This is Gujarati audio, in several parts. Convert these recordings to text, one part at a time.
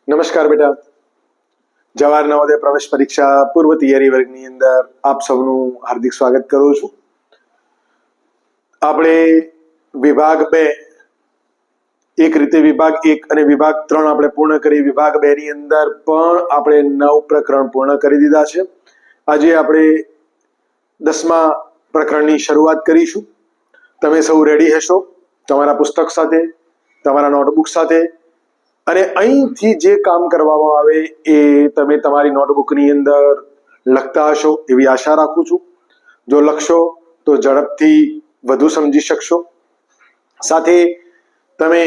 નમસ્કાર બેટા. જવાહર નવોદય પ્રવેશ પરીક્ષા પૂર્વ તૈયારી વર્ગની અંદર આપ સૌનું હાર્દિક સ્વાગત કરું છું. આપણે વિભાગ બે, એક રીતે વિભાગ એક અને વિભાગ ત્રણ આપણે પૂર્ણ કરી વિભાગ બે ની અંદર પણ આપણે નવ પ્રકરણ પૂર્ણ કરી દીધા છે. આજે આપણે દસમા પ્રકરણની શરૂઆત કરીશું. તમે સૌ રેડી હશો? તમારા પુસ્તક સાથે, તમારા નોટબુક સાથે અને અહીંથી જે કામ કરવામાં આવે એ તમે તમારી નોટબુકની અંદર લખતા હશો એવી આશા રાખું છું. જો લખશો તો ઝડપથી વધુ સમજી શકશો. સાથે તમે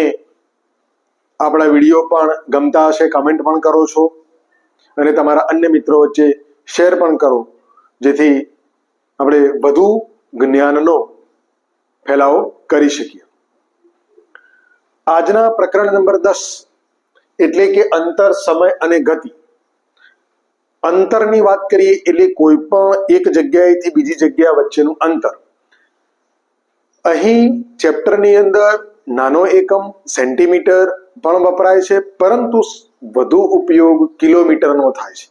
આપણા વીડિયો પણ ગમતા હશે કમેન્ટ પણ કરો છો અને તમારા અન્ય મિત્રો વચ્ચે શેર પણ કરો, જેથી આપણે વધુ જ્ઞાનનો ફેલાવો કરી શકીએ. આજના પ્રકરણ નંબર દસ એટલે કે અંતર, સમય અને ગતિ. અંતરની વાત કરીએ એટલે કોઈ પણ એક જગ્યાએથી બીજી જગ્યા વચ્ચેનું અંતર. અહીં ચેપ્ટરની અંદર નાનો એકમ, સેન્ટીમીટર પણ વપરાય છે, પરંતુ વધુ ઉપયોગ કિલોમીટરનો થાય છે.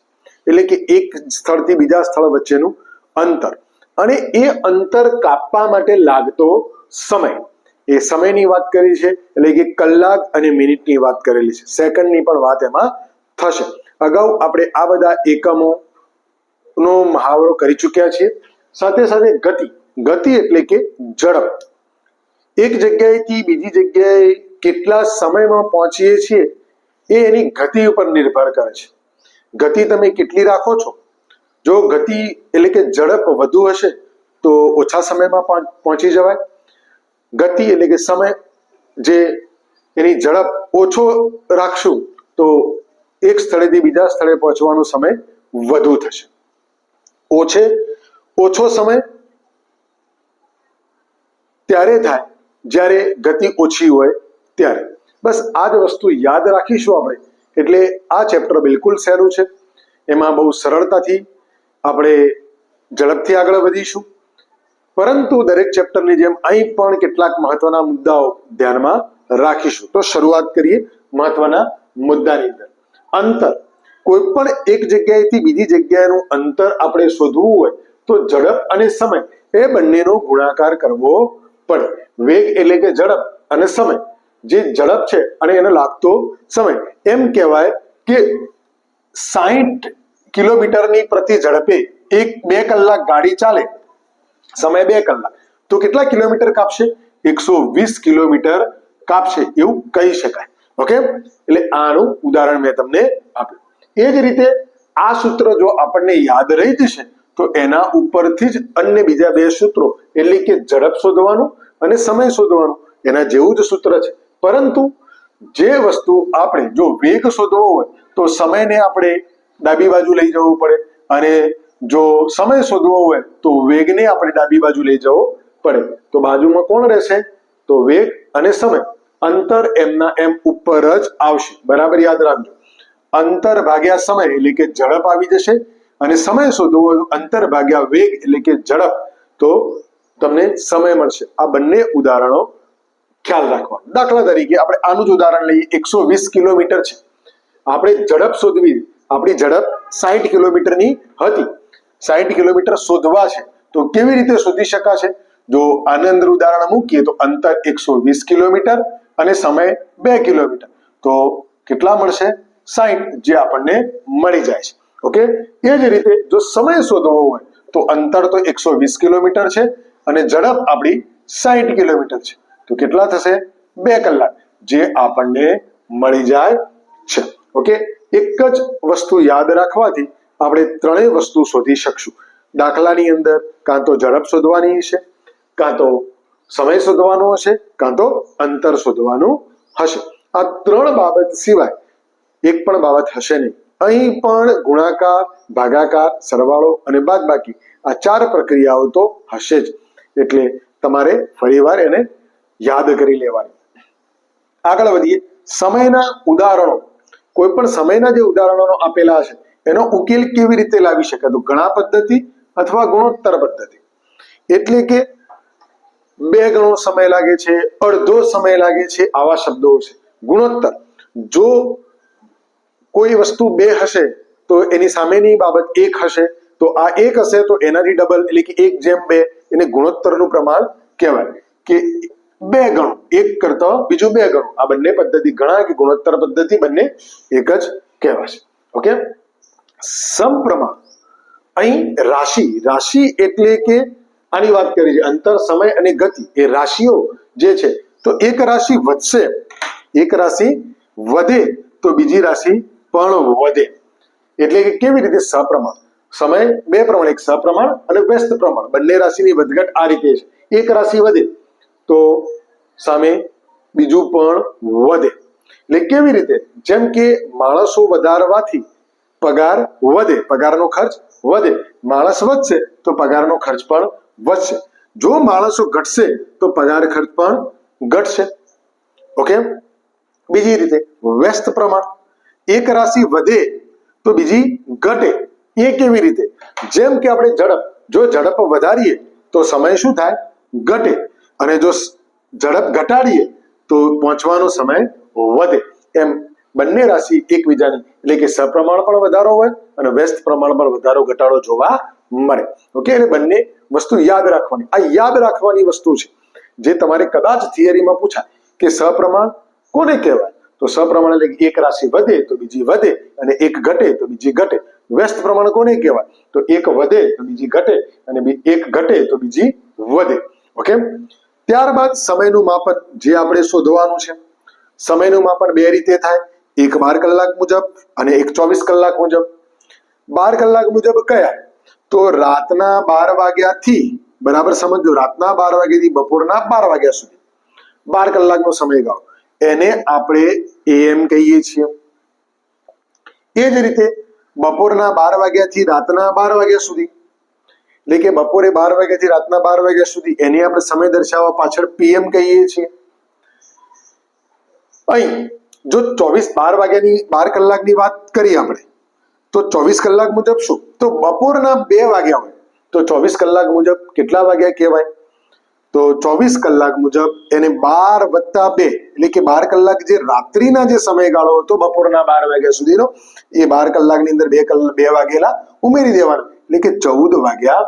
એટલે કે એક સ્થળથી બીજા સ્થળ વચ્ચેનું અંતર. અને એ અંતર કાપવા માટે લાગતો સમય. એ સમયની વાત કરી છે, એટલે કે કલાક અને મિનિટની વાત કરેલી છે. સેકન્ડની પણ વાત એમાં થશે. અગાઉ આપણે આ બધા એકમો નો મહાવરો કરી ચૂક્યા છીએ. સાથે સાથે ગતિ. ગતિ એટલે કે ઝડપ. એક જગ્યાએથી બીજી જગ્યાએ કેટલા સમયમાં પહોંચીએ છીએ એ એની ગતિ ઉપર નિર્ભર કરે છે. ગતિ તમે કેટલી રાખો છો? જો ગતિ એટલે કે ઝડપ વધુ હશે તો ઓછા સમયમાં પહોંચી જવાય. ગતિ એટલે કે સમય જે એની ઝડપ ઓછો રાખશું તો એક સ્થળેથી બીજા સ્થળે પહોંચવાનો સમય વધુ થશે. ઓછે, ઓછો સમય ત્યારે થાય જ્યારે ગતિ ઓછી હોય ત્યારે. બસ આ જ વસ્તુ યાદ રાખીશું આપણે. એટલે આ ચેપ્ટર બિલકુલ સહેલું છે. એમાં બહુ સરળતાથી આપણે ઝડપથી આગળ વધીશું. પરંતુ દરેક ચેપ્ટરની જેમ અહીં પણ કેટલાક મહત્વના મુદ્દાઓ ધ્યાનમાં રાખીશું. તો શરૂઆત કરીએ મહત્વના મુદ્દાની અંદર. અંતર. કોઈ પણ એક જગ્યાએથી બીજી જગ્યાએનું અંતર આપણે શોધવું હોય તો ઝડપ અને સમય એ બંનેનો ગુણાકાર કરવો પડે. વેગ એટલે કે ઝડપ અને સમય. જે ઝડપ છે અને એનો લાગતો સમય. એમ કહેવાય કે સાહીઠ કિલોમીટરની પ્રતિ ઝડપે એક બે કલાક ગાડી ચાલે સમય બે કલાક. તો કેટલા કિલોમીટર કાપશે? એકસો વીસ કિલોમીટર કાપશે એવું કહી શકાય. ઓકે? એટલે આનું ઉદાહરણ મેં તમને આપ્યું. એ જ રીતે આ સૂત્ર જો આપણને યાદ રહી જશે, તો એના ઉપરથી જ અન્ય બીજા બે સૂત્રો, એટલે કે ઝડપ શોધવાનું અને સમય શોધવાનું, એના જેવું જ સૂત્ર છે. પરંતુ જે વસ્તુ આપણે જો વેગ શોધવો હોય, તો સમયને આપણે ડાબી બાજુ લઈ જવું પડે અને જો સમય શોધવો હોય તો વેગને આપણે ડાબી બાજુ લઈ જવો પડે. તો બાજુમાં કોણ રહેશે? તો વેગ અને સમય. અંતર એમના એમ ઉપર જ આવશે. બરાબર યાદ રાખજો. અંતર ભાગ્યા સમય એટલે કે ઝડપ આવી જશે અને સમય શોધવો અંતર ભાગ્યા વેગ એટલે કે ઝડપ. તો તમને સમય મળશે. આ બંને ઉદાહરણો ખ્યાલ રાખવા. દાખલા તરીકે આપણે આનું જ ઉદાહરણ લઈએ. એકસો વીસ કિલોમીટર છે. આપણે ઝડપ શોધવી. આપણી ઝડપ સાહીઠ કિલોમીટરની હતી. સાહીઠ કિલોમીટર શોધવા છે. તો કેવી રીતે શોધી શકાશે? જો આની અંદર ઉદાહરણ મૂકીએ તો અંતર એકસો વીસ કિલોમીટર અને સમય બે કિલોમીટર. તો કેટલા મળશે? સાહીઠ જે આપણને મળી જાય છે. ઓકે? એ જ રીતે જો સમય શોધવો હોય, તો અંતર તો એકસો વીસ કિલોમીટર છે અને ઝડપ આપણી સાહીઠ કિલોમીટર છે. તો કેટલા થશે? બે કલાક, જે આપણને મળી જાય છે. ઓકે? એક જ વસ્તુ યાદ રાખવાથી આપણે ત્રણેય વસ્તુ શોધી શકશું. દાખલાની અંદર કાં તો ઝડપ શોધવાની છે કાં તો સમય શોધવાનો હશે, કાં તો અંતર શોધવાનું હશે. આ ત્રણ બાબત સિવાય એક પણ બાબત હશે નહીં. અહીં પણ ગુણાકાર, ભાગાકાર, સરવાળો અને બાદબાકી આ ચાર પ્રક્રિયાઓ તો હશે જ. એટલે તમારે ફરીવાર એને યાદ કરી લેવાની. આગળ વધીએ. સમયના ઉદાહરણો. કોઈ પણ સમયના જે ઉદાહરણો આપેલા હશે એનો ઉકેલ કેવી રીતે લાવી શકાય? તો ઘણા પદ્ધતિ અથવા ગુણોત્તર પદ્ધતિ. એટલે કે બે ગણો સમય લાગે છે, અડધો સમય લાગે છે, આવા શબ્દો છે. ગુણોત્તર. જો કોઈ વસ્તુ બે હશે, તો એની સામેની બાબત એક હશે, તો આ એક હશે, તો એનાથી ડબલ એટલે કે એક જેમ બે, એને ગુણોત્તરનું પ્રમાણ કહેવાય. કે બે ગણું, એક કરતા બીજું બે ગણું. આ બંને પદ્ધતિ ગણા કે ગુણોત્તર પદ્ધતિ બંને એક જ કહેવાશે. ઓકે સમપ્રમાણ. અહીં રાશિ રાશિ એટલે કે આની વાત કરી છે, અંતર, સમય અને ગતિ. એ રાશિઓ જે છે, તો એક રાશિ વધશે, એક રાશિ વધે, તો બીજી રાશિ પણ વધે. એટલે કે કેવી રીતે સપ્રમાણ સમય બે પ્રમાણ, એક સપ્રમાણ અને વ્યસ્ત પ્રમાણ. બંને રાશિની વધઘટ આ રીતે છે. એક રાશિ વધે, તો સામે બીજું પણ વધે. એટલે કેવી રીતે? જેમ કે માણસો વધારવાથી પગાર વધે, પગારનો ખર્ચ વધે. માણસ વધશે તો પગારનો ખર્ચ પણ વધશે. જો માણસો ઘટશે તો પગાર ખર્ચ પણ ઘટશે. ઓકે બીજી રીતે, વ્યસ્ત પ્રમાણ. એક રાશિ વધે તો બીજી ઘટે. એ કેવી રીતે? જેમ કે આપણે ઝડપ, જો ઝડપ વધારીએ તો સમય શું થાય? ઘટે. અને જો ઝડપ ઘટાડીએ તો પહોંચવાનો સમય વધે. એમ બંને રાશિ એકબીજાની, એટલે કે સપ્રમાણ પણ વધારો હોય અને વ્યસ્ત પ્રમાણ પણ વધારો, ઘટાડો જોવા મળે. ઓકે એટલે બંને વસ્તુ યાદ રાખવાની. આ યાદ રાખવાની વસ્તુ છે. જે તમારે કદાચ થિયરીમાં પૂછાય કે સપ્રમાણ કોને કહેવાય? તો સપ્રમાણ એટલે એક રાશિ વધે તો બીજી વધે અને એક ઘટે તો બીજી ઘટે. વ્યસ્ત પ્રમાણ કોને કહેવાય? તો એક વધે તો બીજી ઘટે અને એક ઘટે તો બીજી વધે. ઓકે ત્યારબાદ સમયનું માપન જે આપણે શોધવાનું છે. સમયનું માપન બે રીતે થાય. એક બાર કલાક મુજબ અને એક ચોવીસ કલાક મુજબ. બાર કલાક મુજબ કયા? તો રાતના બાર વાગ્યાથી, બરાબર સમજો, રાતના બાર વાગ્યાથી બપોરના બાર વાગ્યા સુધી. બાર કલાકનો સમયગાળો. એને આપણે એએમ કહીએ છીએ. એ જ રીતે બપોરના બાર વાગ્યાથી રાતના બાર વાગ્યા સુધી. એટલે કે બપોરે બાર વાગ્યાથી રાતના બાર વાગ્યા સુધી એની આપણે સમય દર્શાવવા પાછળ પીએમ કહીએ છીએ. અહીં જો ચોવીસ બાર વાગ્યાની, બાર કલાકની વાત કરીએ આપણે, તો ચોવીસ કલાક મુજબ શું? તો બપોરના બે વાગ્યા હોય. તો ચોવીસ કલાક મુજબ કેટલા વાગ્યા કહેવાય? તો ચોવીસ કલાક મુજબ એને બાર વત્તા બે, એટલે કે બાર કલાક જે રાત્રિના જે સમયગાળો હતો બપોરના બાર વાગ્યા સુધીનો, એ બાર કલાકની અંદર બે કલાક બે વાગેલા ઉમેરી દેવાના, એટલે કે ચૌદ વાગ્યા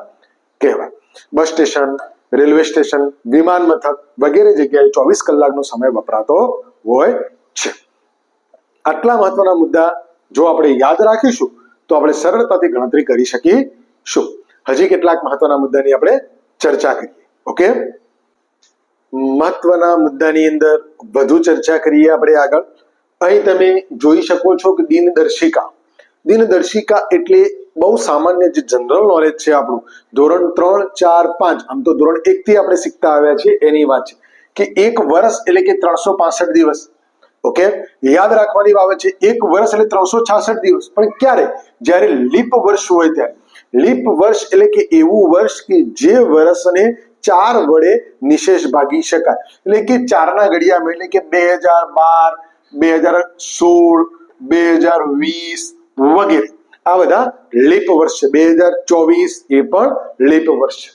કહેવાય. બસ સ્ટેશન, રેલવે સ્ટેશન, વિમાન મથક વગેરે જગ્યાએ ચોવીસ કલાકનો સમય વપરાતો હોય આટલા મહત્વના મુદ્દા જો આપણે યાદ રાખીશું, તો આપણે સરળતાથી ગણતરી કરી શકીશું હજી કેટલાક મહત્વના મુદ્દાની આપણે ચર્ચા કરીએ. ઓકે મહત્વના મુદ્દાની અંદર વધુ ચર્ચા કરીએ આપણે આગળ. અહીં તમે જોઈ શકો છો કે દિનદર્શિકા. દિનદર્શિકા એટલે બહુ સામાન્ય જે જનરલ નોલેજ છે આપણું. ધોરણ ત્રણ, ચાર, પાંચ, આમ તો ધોરણ એક થી આપણે શીખતા આવ્યા છીએ, એની વાત છે. કે એક વર્ષ એટલે કે ત્રણસો દિવસ. ઓકે? યાદ રાખવાની બાબત છે, એક વર્ષ એટલે ત્રણસો છાસઠ દિવસ. પણ ક્યારે? જ્યારે લીપ વર્ષ હોય ત્યારે. લીપ વર્ષ એટલે કે એવું વર્ષ કે જે વર્ષને ચાર વડે નિશેષ ભાગી શકાય. એટલે કે ચારના ઘડિયામાં એટલે કે બે હજાર બાર, બે હજાર સોળ, બે હજાર વીસ વગેરે. આ બધા લીપ વર્ષ બે હજાર ચોવીસ એ પણ લીપ વર્ષ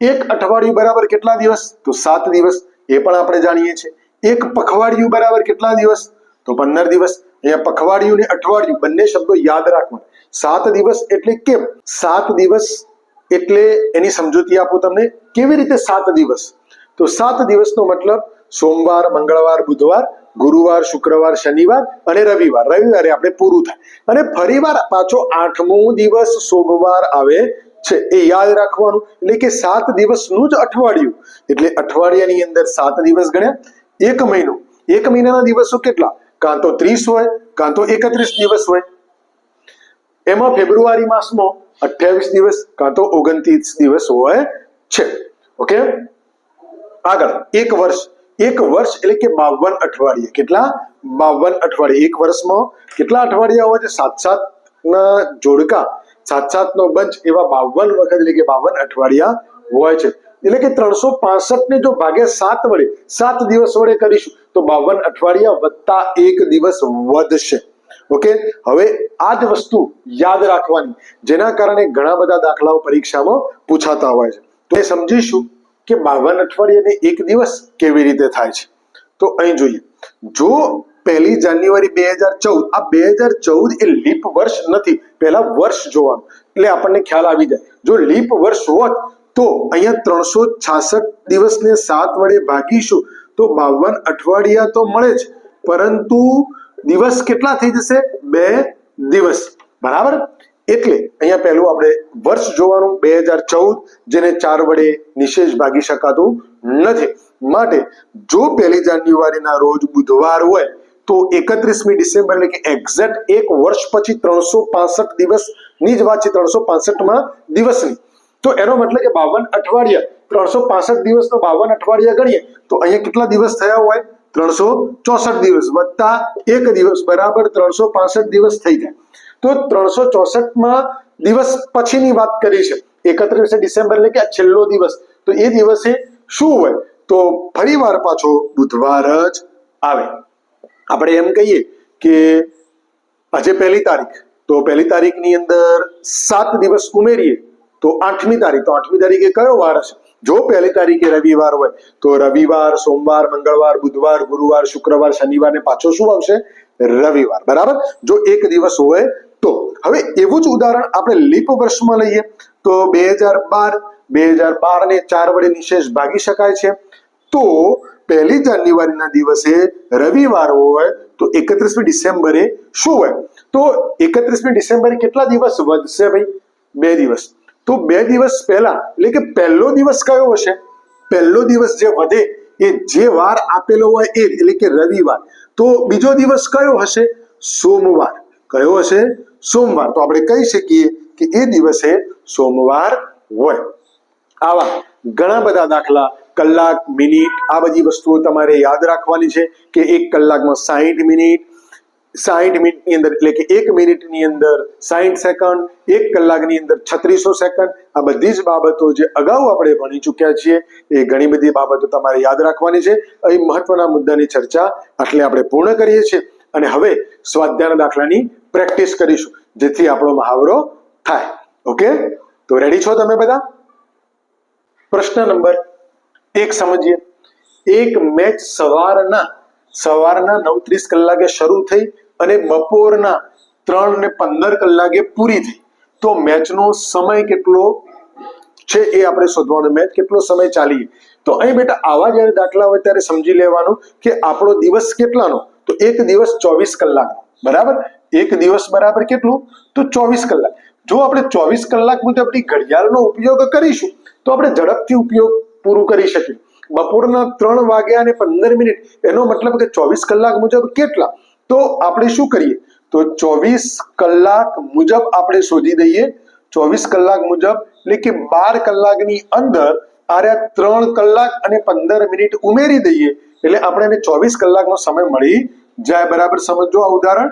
એક અઠવાડિયું બરાબર કેટલા દિવસ? તો સાત દિવસ. એ પણ આપણે જાણીએ છીએ. એક પખવાડિયું બરાબર કેટલા દિવસ? તો પંદર દિવસ. અહીંયા પખવાડિયું ને અઠવાડિયું, બંને શબ્દો યાદ રાખવા સાત દિવસ એટલે કેમ? સાત દિવસ એટલે એની સમજૂતી આપું તમને. કેવી રીતે સાત દિવસ? તો સાત દિવસનો મતલબ સોમવાર, મંગળવાર, બુધવાર, ગુરુવાર, શુક્રવાર, શનિવાર અને રવિવાર. રવિવારે આપણે પૂરું થાય. અને ફરીવાર પાછો આઠમો દિવસ સોમવાર આવે છે. એ યાદ રાખવાનું. એટલે કે સાત દિવસનું જ અઠવાડિયું. એટલે અઠવાડિયાની અંદર સાત દિવસ ગણ્યા. એક મહિનો. એક મહિનાના દિવસો કેટલા? કાં તો ત્રીસ હોય, કાં તો એકત્રીસ દિવસ હોય. એમાં ફેબ્રુઆરી માસમાં અઠ્યાવીસ દિવસ, કાં તો ઓગણત્રીસ દિવસ હોય છે. ઓકે? આગળ. એક વર્ષ. એક વર્ષ એટલે કે બાવન અઠવાડિયે. કેટલા? બાવન અઠવાડિયે. એક વર્ષમાં કેટલા અઠવાડિયા હોય છે? સાત સાત ના જોડકા. સાત સાત નો બંચ એવા બાવન વખત એટલે કે બાવન અઠવાડિયા હોય છે. એટલે કે ત્રણસો પાસઠ ને જો ભાગ્યા સાત વડે, સાત દિવસ વડે કરીશું, તો બાવન અઠવાડિયા વત્તા એક દિવસ વધશે. ઓકે હવે આ જ વસ્તુ યાદ રાખવાની, જેના કારણે ઘણા બધા દાખલાઓ પરીક્ષામાં પૂછાતા હોય છે. તો એ સમજીશું કે બાવન અઠવાડિયાને એક દિવસ કેવી રીતે થાય છે. તો અહીં જોઈએ, જો પહેલી જાન્યુઆરી બે હજાર ચૌદ, આ બે હજાર ચૌદ એ લીપ વર્ષ નથી, પહેલા વર્ષ જોવાનું. એટલે આપણને ખ્યાલ આવી જાય. જો લીપ વર્ષ હોત તો અહીંયા ત્રણસો છાસઠ દિવસને સાત વડે ભાગીશું. તો બાવન અઠવાડિયા તો મળે જ. પરંતુ દિવસ કેટલા થઈ જશે? બે દિવસ. બરાબર? એટલે અહીંયા પહેલું આપણે વર્ષ જોવાનું, બે હજાર ચૌદ, જેને ચાર વડે નિશેષ ભાગી શકાતું નથી. માટે જો પહેલી જાન્યુઆરીના રોજ બુધવાર હોય, તો એકત્રીસમી ડિસેમ્બર એટલે કે એક્ઝેક્ટ એક વર્ષ પછી ત્રણસો દિવસની જ વાત છે. ત્રણસો પાસઠમાં દિવસની. તો એનો મતલબ કે બાવન અઠવાડિયા, ત્રણસો પાસઠ દિવસનો બાવન અઠવાડિયા ગણીએ, તો અહીંયા કેટલા દિવસ થયા હોય? ત્રણસો ચોસઠ દિવસ વત્તા એક દિવસ, બરાબર ત્રણસો પાસઠ દિવસ થઈ જાય. તો ત્રણસો ચોસઠમાં દિવસ પછીની વાત કરી છે. એકત્રીસ ડિસેમ્બર એટલે કે છેલ્લો દિવસ. તો એ દિવસે શું હોય? તો ફરીવાર પાછો બુધવાર જ આવે. આપણે એમ કહીએ કે આજે પહેલી તારીખ. તો પહેલી તારીખની અંદર સાત દિવસ ઉમેરીએ. તો આઠમી તારીખ, તો આઠમી તારીખે કયો વાર હશે? જો પહેલી તારીખે રવિવાર હોય, તો રવિવાર, સોમવાર, મંગળવાર, બુધવાર, ગુરુવાર, શુક્રવાર, શનિવાર ને પાછો શું આવશે? રવિવાર. બરાબર? જો એક દિવસ હોય તો. હવે એવું જ ઉદાહરણ આપણે લીપ વર્ષમાં લઈએ. તો બે હજાર બાર, બે હજાર બાર ને ચાર વડે નિશેષ ભાગી શકાય છે. તો પહેલી જાન્યુઆરીના દિવસે રવિવાર હોય, તો એકત્રીસમી ડિસેમ્બરે શું હોય? તો એકત્રીસમી ડિસેમ્બરે કેટલા દિવસ વધશે ભાઈ? બે દિવસ. તો બે દિવસ પહેલા, એટલે કે પહેલો દિવસ કયો હશે? પહેલો દિવસ જે વધે એ જે વાર આપેલો હોય એ, એટલે કે રવિવાર. તો બીજો દિવસ કયો હશે? સોમવાર. કયો હશે? સોમવાર. તો આપણે કહી શકીએ કે એ દિવસે સોમવાર હોય. આવા ઘણા બધા દાખલા, કલાક, મિનિટ, આ બધી વસ્તુઓ તમારે યાદ રાખવાની છે કે એક કલાકમાં સાહીઠ મિનિટ સાહીઠ મિનિટની અંદર, એટલે કે એક મિનિટની અંદર સાહીઠ સેકન્ડ, એક કલાકની અંદર છત્રીસો સેકન્ડ. આ બધી જ બાબતો જે અગાઉ આપણે ભણી ચૂક્યા છીએ, એ ઘણી બધી બાબતો તમારે યાદ રાખવાની છે. અહીં મહત્વના મુદ્દાની ચર્ચા આટલે આપણે પૂર્ણ કરીએ છીએ અને હવે સ્વાધ્યાયના દાખલાની પ્રેક્ટિસ કરીશું, જેથી આપણો મહાવરો થાય. ઓકે? તો રેડી છો તમે બધા? પ્રશ્ન નંબર એક સમજીએ. એક મેચ સવારના સવારના નવ ત્રીસ કલાકે શરૂ થઈ અને બપોરના ત્રણ ને પંદર કલાકે પૂરી થઈ. તો મેચનો સમય કેટલો છે એ આપણે શોધવાનો મેચ કેટલો સમય ચાલી તો અહીં બેટા આવા જ્યારે દાખલા હોય ત્યારે સમજી લેવાનું કે આપણો દિવસ કેટલાનો? તો એક દિવસ ચોવીસ કલાક. બરાબર? એક દિવસ બરાબર કેટલું? તો ચોવીસ કલાક. જો આપણે ચોવીસ કલાક મુજબની ઘડિયાળનો ઉપયોગ કરીશું, તો આપણે ઝડપથી ઉપયોગ પૂરું કરી શકીએ. બપોરના ત્રણ વાગ્યા અને પંદર મિનિટ. એનો મતલબ કે ચોવીસ કલાક મુજબ કેટલા? તો આપણે શું કરીએ? તો ચોવીસ કલાક મુજબ આપણે શોધી દઈએ. ચોવીસ કલાક મુજબ, એટલે કે બાર કલાકની અંદર આરે ત્રણ કલાક અને પંદર મિનિટ ઉમેરી દઈએ. એટલે આપણે એને ચોવીસ કલાકનો સમય મળી જાય. બરાબર સમજો આ ઉદાહરણ?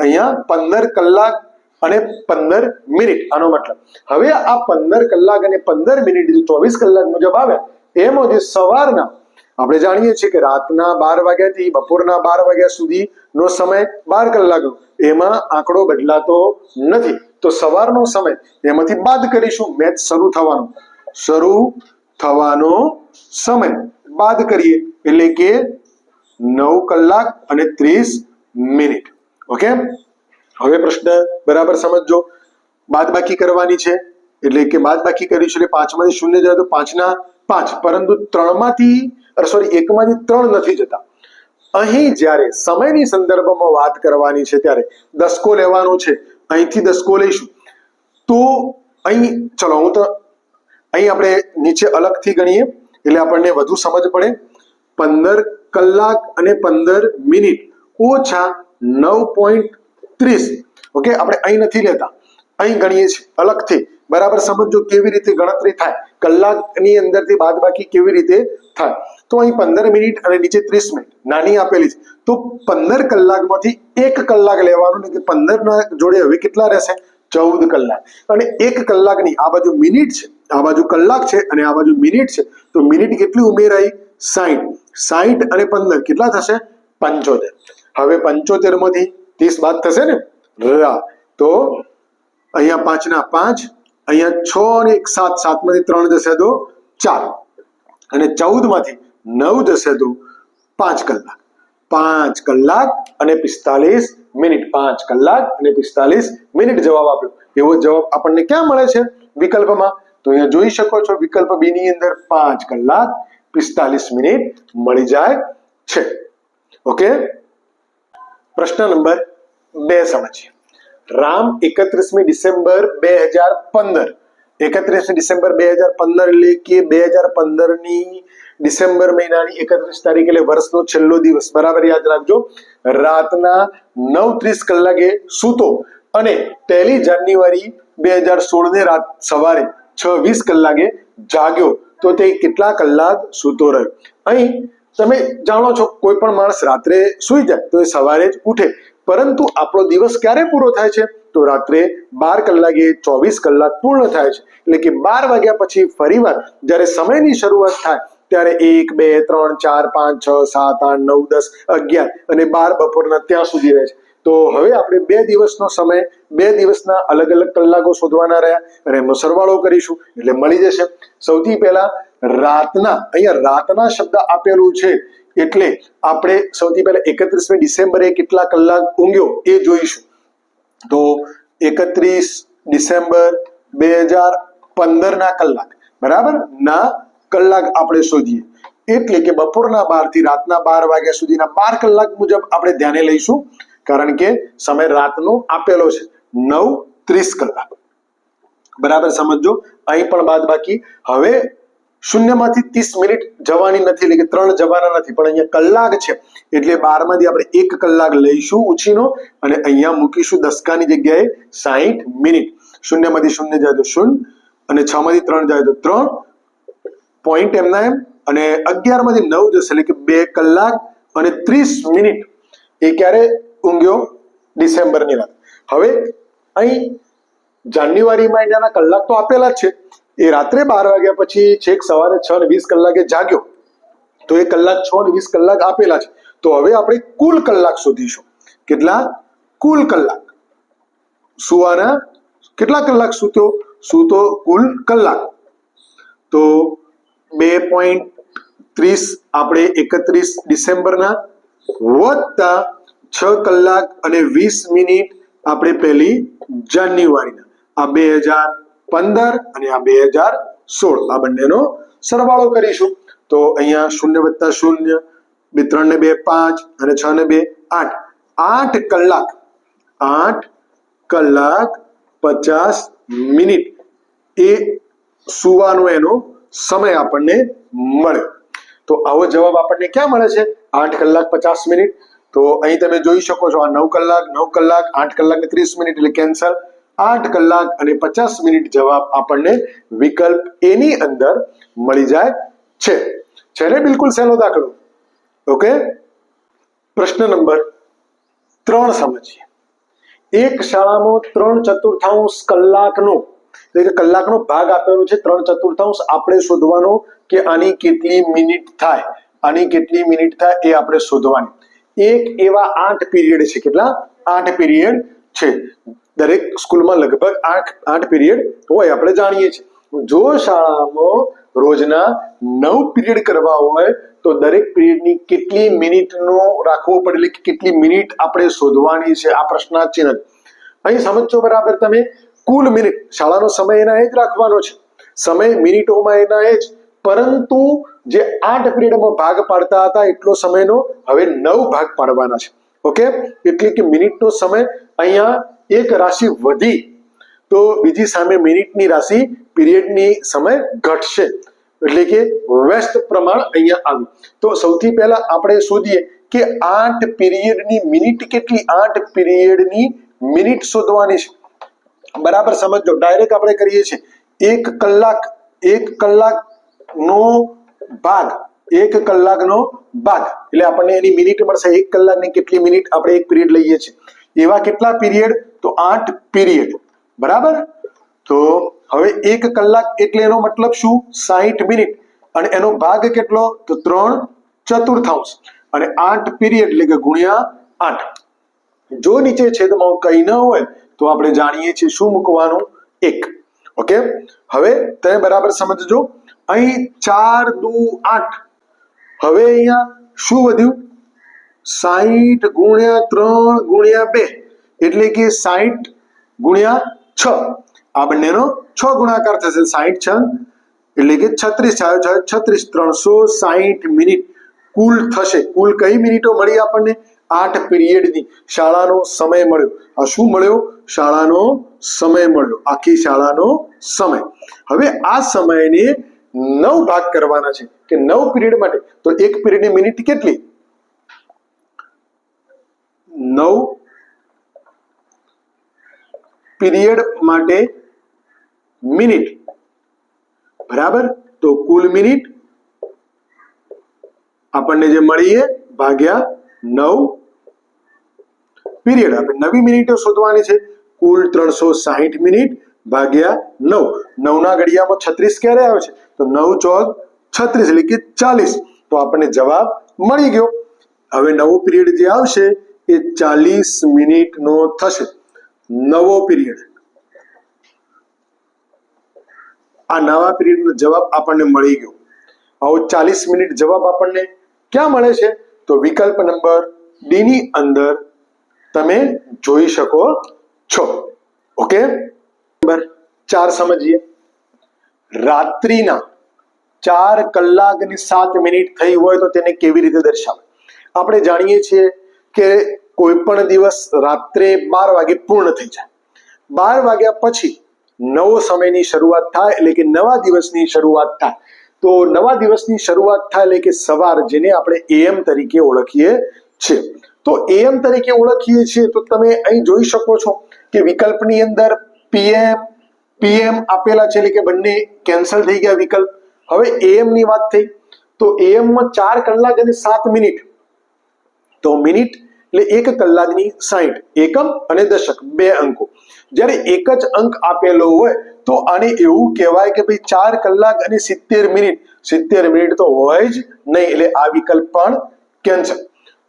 અહીંયા પંદર કલાક અને પંદર મિનિટ. આનો મતલબ. હવે આ પંદર કલાક અને પંદર મિનિટ જે ચોવીસ કલાક મુજબ આવે, એમાં જે સવારના આપણે જાણીએ છીએ કે રાતના બાર વાગ્યાથી બપોરના બાર વાગ્યા સુધીનો સમય બાર કલાકનો એમાં આંકડો બદલાતો નથી. તો સવારનો સમય એમાંથી બાદ કરીશું, મેચ શરૂ થવાનો. શરૂ થવાનો સમય. બાદ કરીએ એટલે કે નવ કલાક અને ત્રીસ મિનિટ. ઓકે? હવે પ્રશ્ન બરાબર સમજજો. બાદબાકી કરવાની છે. એટલે કે બાદબાકી કરીશું એટલે પાંચમાંથી શૂન્ય જાય તો પાંચના પાંચ. પરંતુ ત્રણમાંથી સોરી એકમાંથી ત્રણ નથી જતા. અહીં જ્યારે સમયની સંદર્ભમાં વાત કરવાની છે, ત્યારે દસકો લેવાનો છે, અહીંથી દસકો લઈશું. તો અહીં, ચલો, હું તો અહીં આપણે નીચે અલગથી ગણીએ, એટલે આપણને વધુ સમજ પડે. પંદર કલાક અને પંદર મિનિટ ઓછા નવ પોઈન્ટ ત્રીસ. ઓકે, આપણે અહીં નથી લેતા. અહીં ગણીએ છીએ, અલગથી. બરાબર સમજો કેવી રીતે ગણતરી થાય, કલાકની અંદરથી બાદ બાકી કેવી રીતે થાય. તો અહીં પંદર મિનિટ અને નીચે ત્રીસ મિનિટ, નાની આપેલી છે. તો પંદર કલાકમાંથી એક કલાક લેવાનું કે પંદર ના જોડે હવે કેટલા રહેશે? ચૌદ કલાક. અને એક કલાકની, આ બાજુ મિનિટ છે, આ બાજુ કલાક છે અને આ બાજુ મિનિટ છે. તો મિનિટ કેટલી ઉમેરાઈ? સાઠ સાઠ અને પંદર કેટલા થશે? પંચોતેર. હવે પંચોતેરમાંથી ત્રીસ બાદ થશે ને? રા. તો અહીંયા પાંચના પાંચ અહીંયા છ અને એક સાત, સાતમાંથી ત્રણ જશે તો ચાર. અને ચૌદમાંથી નવ જશે તો પાંચ કલાક. પાંચ કલાક અને પિસ્તાલીસ મિનિટ. પાંચ કલાક અને પિસ્તાલીસ મિનિટ જવાબ આપ્યો એવો જવાબ આપણને ક્યાં મળે છે? વિકલ્પમાં. તો અહીંયા જોઈ શકો છો, વિકલ્પ બી ની અંદર પાંચ કલાક પિસ્તાલીસ મિનિટ મળી જાય છે. ઓકે? પ્રશ્ન નંબર બે સમજીએ. રામ એકત્રીસમી ડિસેમ્બર બે હજાર પંદર. એકત્રીસમી ડિસેમ્બર બે હજાર પંદર એટલે કે બે હજાર પંદરની ડિસેમ્બર મહિનાની એકત્રીસ તારીખ એટલે વર્ષનો છેલ્લો દિવસ. બરાબર યાદ રાખજો. રાતના નવ ત્રીસ કલાકે સૂતો અને પહેલી જાન્યુઆરી બે હજાર સોળ ને રાત સવારે છ વીસ કલાકે જાગ્યો. તો તે કેટલા કલાક સૂતો રહ્યો? અહીં તમે જાણો છો કોઈ પણ માણસ રાત્રે સૂઈ જાય તો એ સવારે જ ઉઠે. પરંતુ આપણો દિવસ ક્યારે પૂરો થાય છે? તો રાત્રે બાર કલાકે ચોવીસ કલાક પૂર્ણ થાય છે. એટલે કે બાર વાગ્યા પછી ફરીવાર જ્યારે સમયની શરૂઆત થાય, ત્યારે એક, બે, ત્રણ, ચાર, પાંચ, છ, સાત, આઠ, નવ, દસ, અગિયાર અને બાર બપોરના ત્યાં સુધી રહે છે. તો હવે આપણે બે દિવસનો સમય, બે દિવસના અલગ અલગ કલાકો શોધવાના રહ્યા અને એમનો સરવાળો કરીશું. એટલે મળી જશે. સૌથી પહેલા રાતના, અહીંયા રાતના શબ્દ આપેલું છે. એટલે આપણે સૌથી પહેલા એકત્રીસમી ડિસેમ્બરે કેટલા કલાક ઊંઘ્યો એ જોઈશું. તો એકત્રીસ ડિસેમ્બર બે હજાર પંદર ના કલાક, બરાબર? ના કલાક આપણે શોધીએ. એટલે કે બપોરના બારથી રાતના બાર વાગ્યા સુધીના બાર કલાક મુજબ આપણે ધ્યાને લઈશું, કારણ કે સમય રાતનો આપેલો છે. નવ ત્રીસ કલાક. બરાબર? સમજો અહીં પણ બાદ બાકી હવે શૂન્યમાંથી ત્રીસ મિનિટ જવાની નથી, એટલે કે ત્રણ જવાના નથી. પણ અહીંયા કલાક છે. એટલે બારમાંથી આપણે એક કલાક લઈશું ઉછીનો અને અહીંયા મૂકીશું દસકાની જગ્યાએ સાહીઠ મિનિટ. શૂન્યમાંથી શૂન્ય જાય તો શૂન્ય અને છ માંથી ત્રણ જાય તો ત્રણ. પોઈન્ટ એમના એમ. અને અગિયારમાંથી નવ જશે, એટલે કે બે કલાક અને ત્રીસ મિનિટ. એ ક્યારે ઊંઘ્યો? ડિસેમ્બરની રાત હવે અહીં જાન્યુઆરીમાં એના કલાક તો આપેલા જ છે. એ રાત્રે બાર વાગ્યા પછી છેક સવારે છ ને વીસ કલાકે જાગ્યો. તો એ કલાક છ ને વીસ કલાક આપેલા છે. તો હવે આપણે કુલ કલાક શોધીશું. કેટલા? કુલ કલાક. સુવાના કેટલા કલાક સૂતો? સૂતો કુલ કલાક. તો બે પોઈન્ટ ત્રીસ આપણે એકત્રીસ ડિસેમ્બરના વત્તા છ કલાક અને વીસ મિનિટ આપણે પહેલી જાન્યુઆરીના. આ બે હજાર પંદર અને આ બે હજાર સોળ. આ બંનેનો સરવાળો કરીશું. તો અહીંયા શૂન્ય વત્તા શૂન્ય, બે ત્રણ ને બે પાંચ અને છ ને બે આઠ. આઠ કલાક આઠ કલાક પચાસ મિનિટ. એ સુવાનો એનો સમય આપણને મળે. તો આવો જવાબ આપણને ક્યાં મળે છે? આઠ કલાક પચાસ મિનિટ. તો અહીં તમે જોઈ શકો છો આ નવ કલાક નવ કલાક, આઠ કલાક ને ત્રીસ મિનિટ એટલે કેન્સલ. આઠ કલાક અને પચાસ મિનિટ જવાબ આપણને વિકલ્પ એની અંદર મળી જાય છે. છે ને બિલકુલ સહેલો દાખલો. ઓકે? પ્રશ્ન નંબર ત્રણ સમજીએ. એક શાળામાં ત્રણ ચતુર્થાંશ કલાકનો, એટલે કલાકનો ભાગ આપેલો છે, ત્રણ ચતુર્થાંશ આપણે શોધવાનો કે આની કેટલી મિનિટ થાય? આની કેટલી મિનિટ થાય એ આપણે શોધવાની. એક એવા આઠ પીરિયડ છે, કેટલા? આઠ પીરિયડ છે. દરેક સ્કૂલમાં લગભગ આઠ આઠ પીરિયડ હોય, આપણે જાણીએ છીએ. જો શાળામાં રોજના નવ પીરિયડ કરવા હોય, તો દરેક પીરિયડની કેટલી મિનિટનો રાખવો પડે, એટલે કેટલી મિનિટ આપણે શોધવાની છે, આ પ્રશ્નાર્થ અહીં સમજો બરાબર તમે, કુલ મિનિટ, શાળાનો સમય એના એ જ રાખવાનો છે. સમય મિનિટોમાં એના એ જ, પરંતુ જે આઠ પીરિયડમાં ભાગ પાડતા હતા, એટલો સમયનો હવે નવ ભાગ પાડવાના છે. ઓકે? એટલે કે મિનિટનો સમય અહીંયા એક રાશિ વધી, તો બીજી સામે મિનિટની રાશિ પીરિયડની સમય ઘટશે. એટલે કે વેસ્ટ પ્રમાણ અહીંયા આવ્યું. તો સૌથી પહેલા આપણે શોધીએ કે આઠ પીરિયડની મિનિટ કેટલી? આઠ પીરિયડની મિનિટ શોધવાની છે. બરાબર સમજો. ડાયરેક્ટ આપણે કરીએ છીએ. એક કલાક, એક કલાકનો ભાગ. એક કલાકનો ભાગ. એટલે આપણને એની મિનિટ મળશે. એક કલાકની કેટલી મિનિટ આપણે એક પીરિયડ લઈએ છીએ. એવા કેટલા પીરિયડ? તો આઠ પીરિયડ બરાબર? તો હવે એક કલાક એટલે એનો મતલબ શું? સાહીઠ મિનિટ. અને એનો ભાગ કેટલો? તો ત્રણ ચતુર્થાંશ. અને આઠ પીરિયડ એટલે કે ગુણ્યા આઠ. જો નીચે છેદમાં કઈ ન હોય, તો આપણે જાણીએ છીએ શું મૂકવાનું? એક. ઓકે? હવે તમે બરાબર સમજજો. અહીં ચાર દુ આઠ. હવે અહીંયા શું વધ્યું? સાહીઠ ગુણ્યા ત્રણ ગુણ્યા બે. એટલે કે સાહીઠ ગુણ્યા છ. આ બંનેનો છ ગુણાકાર થશે. સાહીઠ છ. એટલે કે છત્રીસ થયો છે છત્રીસ. ત્રણસો સાહીઠ મિનિટ કુલ થશે. કુલ કઈ મિનિટો મળી આપણને? આઠ પીરિયડની. શાળાનો સમય મળ્યો. આ શું મળ્યો? શાળાનો સમય મળ્યો. આખી શાળાનો સમય. હવે આ સમયને નવ ભાગ કરવાના છે. કે નવ પીરિયડ માટે. તો એક પીરિયડની મિનિટ કેટલી? નવ પીરિયડ માટે મિનિટ. બરાબર? તો કુલ મિનિટ આપણને જે મળી એ ભાગ્યા નવ પીરિયડ. આપણે નવી મિનિટો શોધવાની છે. કુલ ત્રણસો સાહીઠ મિનિટ ભાગ્યા નવ. નવના ઘડિયામાં છત્રીસ ક્યારે આવે છે? તો નવ ચોક છત્રીસ, એટલે કે ચાલીસ. તો આપણને જવાબ મળી ગયો. હવે નવો પીરિયડ જે આવશે, એ ચાલીસ મિનિટનો થશે. નવો પીરિયડ આ નવા પીરિયડનો જવાબ આપણને મળી ગયો. આવો ચાલીસ મિનિટ જવાબ આપણને ક્યાં મળે છે? તો વિકલ્પ નંબર ડી ની અંદર તમે જોઈ શકો છો. ઓકે? નંબર ચાર સમજીએ. રાત્રિના ચાર કલાક અને સાત મિનિટ થઈ હોય તો તેને કેવી રીતે દર્શાવે આપણે જાણીએ છીએ કે કોઈ પણ દિવસ રાત્રે બાર વાગે પૂર્ણ થઈ જાય. બાર વાગ્યા પછી નવો સમયની શરૂઆત થાય એટલે કે નવા દિવસની શરૂઆત થાય. તો નવા દિવસની શરૂઆત થાય એટલે કે સવાર, જેને આપણે એએમ તરીકે ઓળખીએ છીએ. તો એએમ તરીકે ઓળખીએ છીએ તો તમે અહીં જોઈ શકો છો કે વિકલ્પની અંદર પીએમ પીએમ આપેલા છે એટલે કે બંને કેન્સલ થઈ ગયા વિકલ્પ. હવે એએમની વાત થઈ. તો એએમમાં ચાર કલાક અને સાત મિનિટ. તો મિનિટ એટલે એક કલાકની સાઈઠ, એકમ અને દશક, બે અંકો. જ્યારે એક જ અંક આપેલો હોય, તો આને એવું કહેવાય કે ભાઈ ચાર કલાક અને સિત્તેર મિનિટ. સિત્તેર મિનિટ તો હોય જ નહીં, એટલે આ વિકલ્પ પણ કેન્સલ.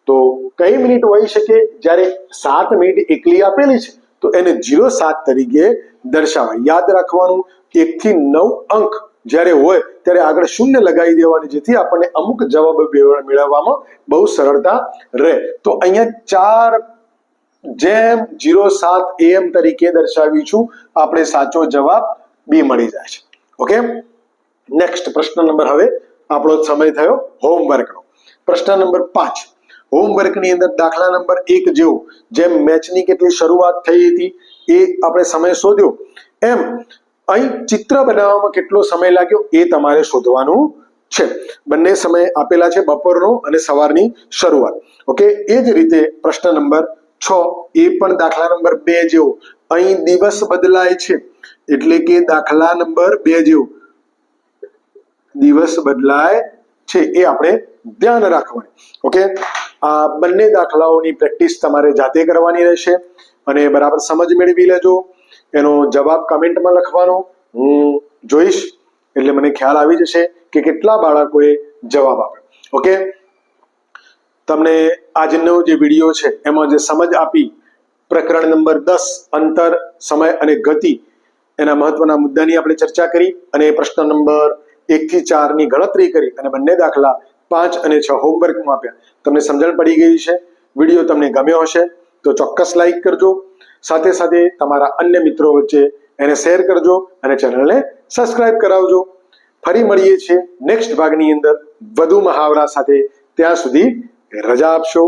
તો કઈ મિનિટ હોઈ શકે? જ્યારે સાત મિનિટ એકલી આપેલી છે, તો એને જીરો સાત તરીકે દર્શાવાય. યાદ રાખવાનું એકથી નવ અંક જ્યારે હોય, ત્યારે આગળ શૂન્ય લગાવી દેવાની, જેથી આપણને અમુક જવાબ મેળવવામાં બહુ સરળતા રહે. તો અહીંયા ચાર જેમ જીરો સાત એમ તરીકે દર્શાવી છું, આપણે સાચો જવાબ બી મળી જાય છે. ઓકે? નેક્સ્ટ પ્રશ્ન નંબર હવે આપણો સમય થયો. હોમવર્કનો પ્રશ્ન નંબર પાંચ. હોમવર્કની અંદર દાખલા નંબર એક જેવું, જેમ મેચની કેટલી શરૂઆત થઈ હતી, એ આપણે સમય શોધ્યો. એમ અહીં ચિત્ર બનાવવામાં કેટલો સમય લાગ્યો એ તમારે શોધવાનું છે. બંને સમય આપેલા છે બપોરનો અને સવારની શરૂઆત. ઓકે, એ જ રીતે પ્રશ્ન નંબર છ, એ પણ દાખલા નંબર બે જેવો. અહીં દિવસ બદલાય છે એટલે કે દાખલા નંબર બે જેવો. દિવસ બદલાય છે એ આપણે ધ્યાન રાખવાનું. ઓકે, આ બંને દાખલાઓની પ્રેક્ટિસ તમારે જાતે કરવાની રહેશે અને બરાબર સમજ મેળવી લેજો. એનો જવાબ કમેન્ટમાં લખવાનો. હું જોઈશ, એટલે મને ખ્યાલ આવી જશે કે કેટલા બાળકોએ જવાબ આપ્યો. ઓકે તમને આજનો જે વીડિયો છે, એમાં જે સમજ આપી, પ્રકરણ નંબર દસ, અંતર, સમય અને ગતિ, એના મહત્વના મુદ્દાની આપણે ચર્ચા કરી અને પ્રશ્ન નંબર એક થી ચારની ગણતરી કરી અને બંને દાખલા પાંચ અને છ હોમવર્કમાં આપ્યા. તમને સમજણ પડી ગઈ છે વીડિયો તમને ગમ્યો હશે? તો ચોક્કસ લાઈક કરજો. સાથે સાથે તમારા અન્ય મિત્રો વચ્ચે એને શેર કરજો અને ચેનલને સબસ્ક્રાઇબ કરાવજો. ફરી મળીએ છીએ નેક્સ્ટ ભાગની અંદર. વધુ મહાવરા સાથે ત્યાં સુધી રજા આપશો.